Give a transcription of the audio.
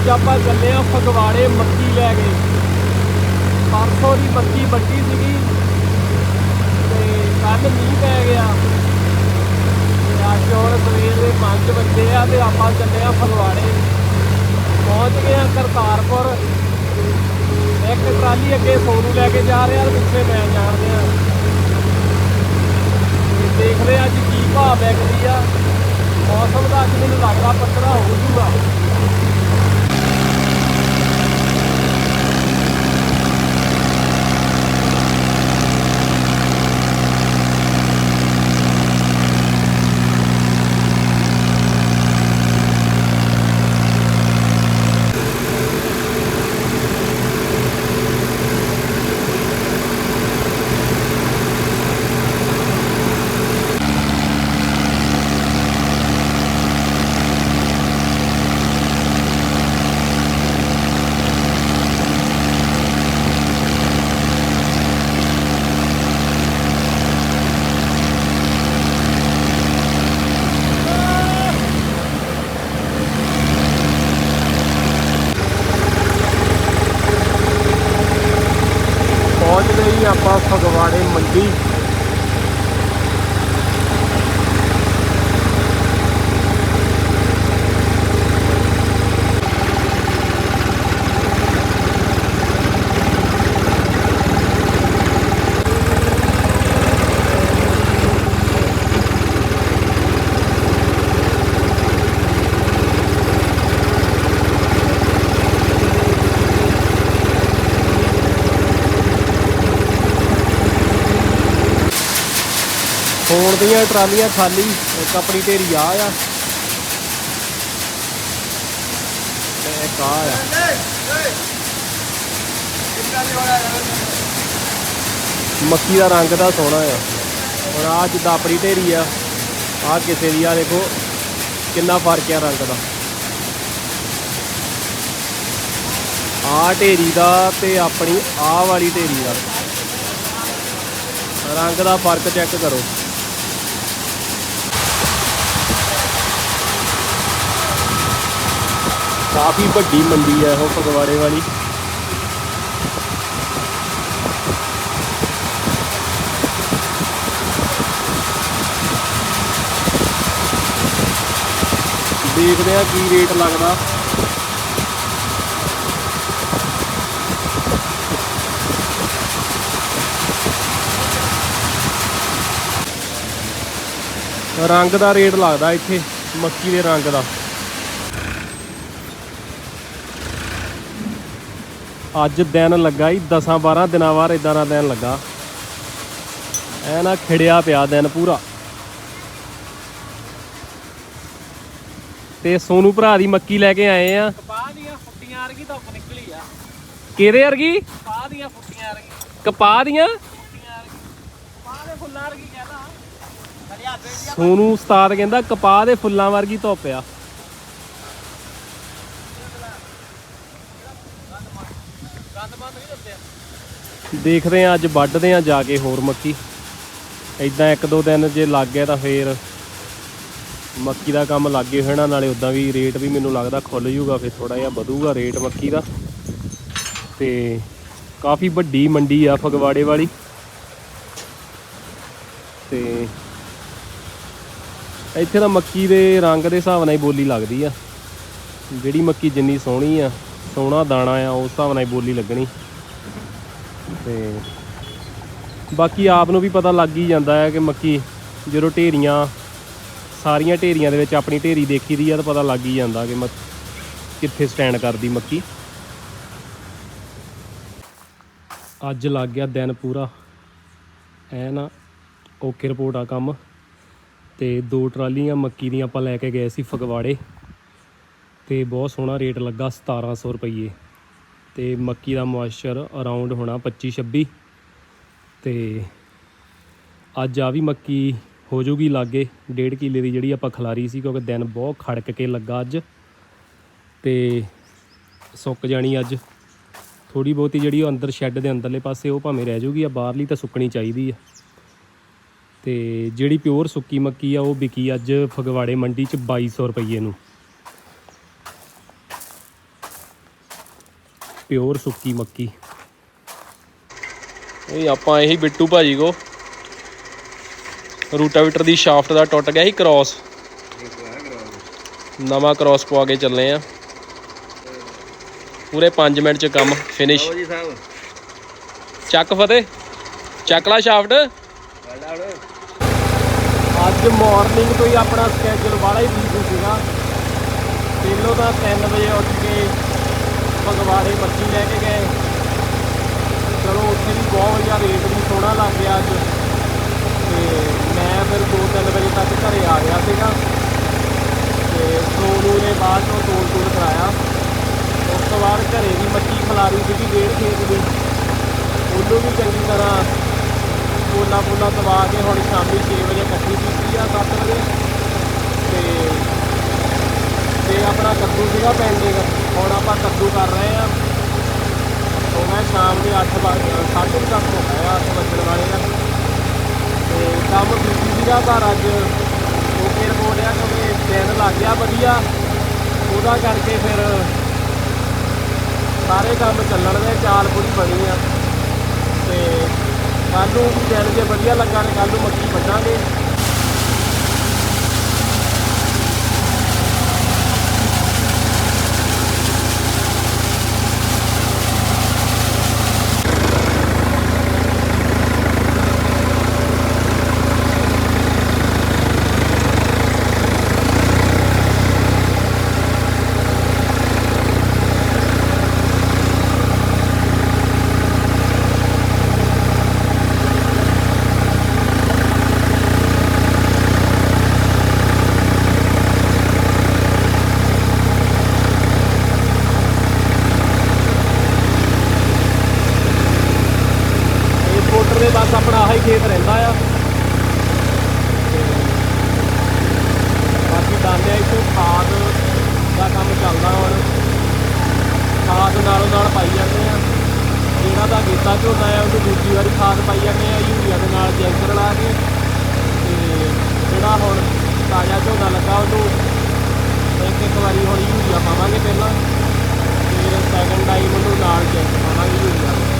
ਅੱਜ ਆਪਾਂ ਚੱਲੇ ਆ ਫਗਵਾੜੇ ਮੱਕੀ ਲੈ ਕੇ। ਪਰਸੋਂ ਦੀ ਮੱਕੀ ਵੱਡੀ ਸੀਗੀ। ਤੇ ਕੱਲ ਮੀਂਹ ਪੈ ਗਿਆ। ਤੇ ਅੱਜ ਹੁਣ ਸਵੇਰ ਦੇ 5 ਵਜੇ ਆ ਤੇ ਆਪਾਂ ਚੱਲੇ ਆ ਫਗਵਾੜੇ। ਪਹੁੰਚ ਗਏ ਆ ਕਰਤਾਰਪੁਰ। ਇੱਕ ਟਰਾਲੀ ਅੱਗੇ ਸੋਨੂ ਲੈ ਕੇ ਜਾ ਰਿਹਾ ਤੇ ਪਿੱਛੇ ਮੈਂ ਜਾ ਰਿਹਾ। ਤੇ ਦੇਖਦੇ ਆ ਅੱਜ ਕੀ ਭਾਅ ਵਿਕਦੀ ਆ। ਮੌਸਮ ਦਾ ਅੱਜ ਮੈਨੂੰ ਲੱਗਦਾ ਪੱਤਰਾ ਹੋ ਜੂਗਾ ਪਹੁੰਚ ਗਏ ਜੀ ਆਪਾਂ ਫਗਵਾੜੇ ਮੰਡੀ ਫੋਨ ਟਰਾਲੀਆਂ ਖਾਲੀ, ਇੱਕ ਆਪਣੀ ਢੇਰੀ ਆ ਆ। ਤੇ ਇੱਕ ਆ ਆ। ਮੱਕੀ ਦਾ ਰੰਗ ਦਾ ਸੋਹਣਾ ਆ। ਹੁਣ ਆ ਜਿੱਦਾਂ ਆਪਣੀ ਢੇਰੀ ਆ ਆ ਕਿਸੇ ਦੀ ਆ ਦੇਖੋ, ਕਿੰਨਾ ਫ਼ਰਕ ਆ ਰੰਗ ਦਾ। ਆ ਢੇਰੀ ਦਾ ਤੇ ਆਪਣੀ ਆ ਵਾਲੀ ਢੇਰੀ ਦਾ। ਰੰਗ ਦਾ ਫ਼ਰਕ ਚੈੱਕ ਕਰੋ। ਕਾਫੀ ਵੱਡੀ ਮੰਡੀ ਹੈ ਉਹ ਫਗਵਾੜੇ ਵਾਲੀ। ਦੇਖਦੇ ਆ ਕੀ ਰੇਟ ਲੱਗਦਾ। ਰੰਗ ਦਾ ਰੇਟ ਲੱਗਦਾ ਇੱਥੇ, ਮੱਕੀ ਦੇ ਰੰਗ ਦਾ। ਅੱਜ ਦਿਨ ਲੱਗਾ ਹੀ 10 12 ਦਿਨਾਂ ਬਾਅਦ ਇਦਾਂ ਦਾ ਦਿਨ ਲੱਗਾ। ਐ ਨਾ ਖਿੜਿਆ ਪਿਆ ਦਿਨ ਪੂਰਾ। ਤੇ ਸੋਨੂ ਭਰਾ ਦੀ ਮੱਕੀ ਲੈ ਕੇ ਆਏ ਆ। ਕਪਾਹ ਦੀਆਂ ਫੁੱਟੀਆਂ ਵਰਗੀ ਧੁੱਪ ਨਿਕਲੀ ਆ। ਕਿਹਦੇ ਵਰਗੀ? ਕਪਾਹ ਦੀਆਂ ਫੁੱਟੀਆਂ ਵਰਗੀ। ਕਪਾਹ ਦੀਆਂ? ਕਪਾਹ ਦੇ ਫੁੱਲਾਂ ਵਰਗੀ ਕਹਿੰਦਾ ਸੋਨੂ ਉਸਤਾਦ ਕਹਿੰਦਾ ਕਪਾਹ ਦੇ ਫੁੱਲਾਂ ਵਰਗੀ ਧੁੱਪ ਆ। ਦੇਖਦੇ ਆ ਅੱਜ ਵੱਢਦੇ ਆ ਜਾ ਕੇ ਹੋਰ ਮੱਕੀ। ਇਦਾਂ ਇੱਕ ਦੋ ਦਿਨ ਜੇ ਲੱਗ ਗਿਆ ਤਾਂ ਫੇਰ ਮੱਕੀ ਦਾ ਕੰਮ ਲੱਗੇ ਹੋਣਾ, ਨਾਲੇ ਉਦਾਂ ਵੀ ਰੇਟ ਵੀ ਮੈਨੂੰ ਲੱਗਦਾ ਖੁੱਲ ਜੂਗਾ ਫਿਰ ਥੋੜਾ ਜਿਹਾ ਵਧੂਗਾ ਰੇਟ ਮੱਕੀ ਦਾ। ਤੇ ਕਾਫੀ ਵੱਡੀ ਮੰਡੀ ਆ ਫਗਵਾੜੇ ਵਾਲੀ। ਤੇ ਇੱਥੇ ਤਾਂ ਮੱਕੀ ਦੇ ਰੰਗ ਦੇ ਹਿਸਾਬ ਨਾਲ ਹੀ ਬੋਲੀ ਲੱਗਦੀ ਆ। ਜਿਹੜੀ ਮੱਕੀ ਜਿੰਨੀ ਸੋਹਣੀ ਆ, ਸੋਹਣਾ ਦਾਣਾ ਆ, ਉਸ ਹਿਸਾਬ ਨਾਲ ਹੀ ਬੋਲੀ ਲੱਗਣੀ। ਤੇ ਬਾਕੀ ਆਪ ਨੂੰ ਵੀ ਪਤਾ ਲੱਗ ਹੀ ਜਾਂਦਾ ਹੈ ਕਿ ਮੱਕੀ ਜਦੋਂ ਢੇਰੀਆਂ, ਸਾਰੀਆਂ ਢੇਰੀਆਂ ਦੇ ਵਿੱਚ ਆਪਣੀ ਢੇਰੀ ਦੇਖੀ ਦੀ ਆ ਤਾਂ ਪਤਾ ਲੱਗ ਹੀ ਜਾਂਦਾ ਕਿ ਮੱਕ, ਕਿੱਥੇ ਸਟੈਂਡ ਕਰਦੀ ਮੱਕੀ। ਅੱਜ ਲੱਗ ਗਿਆ ਦਿਨ ਪੂਰਾ। ਐ ਨਾ ਓਕੇ ਰਿਪੋਰਟ ਆ ਕੰਮ। ਤੇ ਦੋ ਟਰਾਲੀਆਂ ਮੱਕੀ ਦੀਆਂ ਆਪਾਂ ਲੈ ਕੇ ਗਏ ਸੀ ਫਗਵਾੜੇ। ਤੇ ਬਹੁਤ ਸੋਹਣਾ ਰੇਟ ਲੱਗਾ 1700 ਰੁਪਏ ਤੇ ਮੱਕੀ ਦਾ ਮੋਇਸਚਰ ਅਰਾਊਂਡ ਹੋਣਾ 25 26 ਤੇ ਅੱਜ ਆ ਵੀ ਮੱਕੀ ਹੋ ਜੂਗੀ ਲਾਗੇ, ਡੇਢ ਕਿੱਲੇ ਦੀ ਜਿਹੜੀ ਆਪਾਂ ਖਲਾਰੀ ਸੀ, ਕਿਉਂਕਿ ਦਿਨ ਬਹੁਤ ਖੜਕ ਕੇ ਲੱਗਾ ਅੱਜ ਤੇ ਸੁੱਕ ਜਾਣੀ ਅੱਜ। ਥੋੜੀ ਬਹੁਤੀ ਜਿਹੜੀ ਉਹ ਅੰਦਰ ਸ਼ੈੱਡ ਦੇ ਅੰਦਰਲੇ ਪਾਸੇ, ਉਹ ਭਾਵੇਂ ਰਹਿ ਜੂਗੀ, ਆ ਬਾਹਰਲੀ ਤਾਂ ਸੁੱਕਣੀ ਚਾਹੀਦੀ ਆ। ਤੇ ਜਿਹੜੀ ਪਿਓਰ ਸੁੱਕੀ ਮੱਕੀ ਆ, ਉਹ ਵਿਕੀ ਅੱਜ ਫਗਵਾੜੇ ਮੰਡੀ ਚ 2200 ਰੁਪਏ ਨੂੰ। ਪਿਓਰ ਸੁੱਕੀ ਮੱਕੀ। ਇਹ ਆਪਾਂ ਇਹੀ ਬਿੱਟੂ ਭਾਜੀ ਕੋ। ਰੂਟਾਵੀਟਰ ਦੀ ਸ਼ਾਫਟ ਦਾ ਟੁੱਟ ਗਿਆ ਸੀ ਕ੍ਰਾਸ। ਨਵਾਂ ਕ੍ਰਾਸ ਪਵਾ ਕੇ ਚੱਲੇ ਆ। ਪੂਰੇ 5 ਮਿੰਟ ਚ ਕੰਮ ਫਿਨਿਸ਼ ਜੀ ਸਾਹਿਬ ਚੱਕ ਫਤਿਹ। ਚੱਕ ਲਾ ਸ਼ਾਫਟ। ਅੱਜ ਮਾਰਨਿੰਗ ਤੋਂ ਹੀ ਆਪਣਾ ਸਕੇਜੂਲ ਵਾਲਾ ਹੀ ਬਿਜ਼ੀ ਸੀਗਾ। ਪਹਿਲੋਂ ਤਾਂ 3 ਵਜੇ ਉੱਠ ਕੇ ਮੱਛੀ ਲੈ ਕੇ ਗਏ। ਚਲੋ, ਉੱਥੇ ਵੀ ਬਹੁਤ ਵਧੀਆ ਰੇਟ ਵੀ ਸੋਹਣਾ ਲੱਗ ਗਿਆ ਅੱਜ। ਤੇ ਮੈਂ ਫਿਰ 2-3 ਵਜੇ ਤੱਕ ਘਰੇ ਆ ਗਿਆ ਸੀਗਾ। ਤੇ ਸੋਨੂ ਨੇ ਬਾਅਦ ਚੋਂ ਤੋਲ ਤੋਲ ਕਰਾਇਆ। ਉਸ ਤੋਂ ਬਾਅਦ ਘਰੇ ਵੀ ਮੱਛੀ ਖਲਾਰੀ ਸੀਗੀ ਡੇਢ ਖੇਤ ਦੀ। ਉਹਨੂੰ ਵੀ ਚੰਗੀ ਤਰ੍ਹਾਂ ਪੋਲਾ ਪੋਲਾ ਦਵਾ ਕੇ ਹੁਣ ਸ਼ਾਮੀ 6 ਵਜੇ ਇਕੱਠੀ ਕੀਤੀ ਆ 7 ਵਜੇ। ਤੇ ਆਪਣਾ ਕੱਦੂ ਸੀਗਾ ਪੈਂਡਿੰਗ ਹੁਣ ਆਪਾਂ ਕੱਦੂ ਕਰ ਰਹੇ ਆ ਹੋ ਗਿਆ ਸ਼ਾਮ ਦੇ 8 ਵਜੇ 8:30 ਤੱਕ ਹੋ ਗਿਆ 8 ਵੱਜਣ ਵਾਲੇ ਆ। ਤੇ ਕੰਮ ਬੀਜੀ ਸੀਗਾ ਪਰ ਅੱਜ। ਓਕੇ ਰਿਪੋਰਟ ਆ ਕਿਉਂਕਿ ਦਿਨ ਲੱਗ ਗਿਆ ਵਧੀਆ। ਉਹਦਾ ਕਰਕੇ ਫਿਰ ਸਾਰੇ ਕੰਮ ਚੱਲਣ ਦੇ, ਚਾਲ ਪੂਰੀ ਬਣੀ ਆ। ਤੇ ਕੱਲ ਨੂੰ ਵੀ ਜੇ ਵਧੀਆ ਲੱਗਾ ਤੇ ਕੱਲ ਨੂੰ ਮੱਕੀ ਵੱਢਾਂਗੇ। ਦਾ ਕੰਮ ਚੱਲਦਾ ਹੁਣ। ਖਾਦ ਨਾਲੋਂ ਨਾਲ ਪਾਈ ਜਾਂਦੇ ਆ। ਜਿਹੜਾ ਦਾ ਗੀਤਾ ਝੋਨਾ ਆ ਉਹਨੂੰ ਦੂਜੀ ਵਾਰੀ ਖਾਦ ਪਾਈ ਜਾਂਦੇ ਆ, ਯੂਰੀਆ ਦੇ ਨਾਲ ਜੈਂਕਰ ਲਾ ਕੇ। ਤੇ ਜਿਹੜਾ ਹੁਣ ਤਾਜ਼ਾ ਝੋਨਾ ਲੱਗਾ ਉਹਨੂੰ ਇੱਕ ਇੱਕ ਵਾਰੀ ਹੁਣ ਯੂਰੀਆ ਪਾਵਾਂਗੇ ਪਹਿਲਾਂ। ਫਿਰ ਸੈਕੰਡ ਟਾਈਮ ਉਹਨੂੰ ਨਾਲ ਜੈਕ ਪਾਵਾਂਗੇ ਯੂਰੀਆ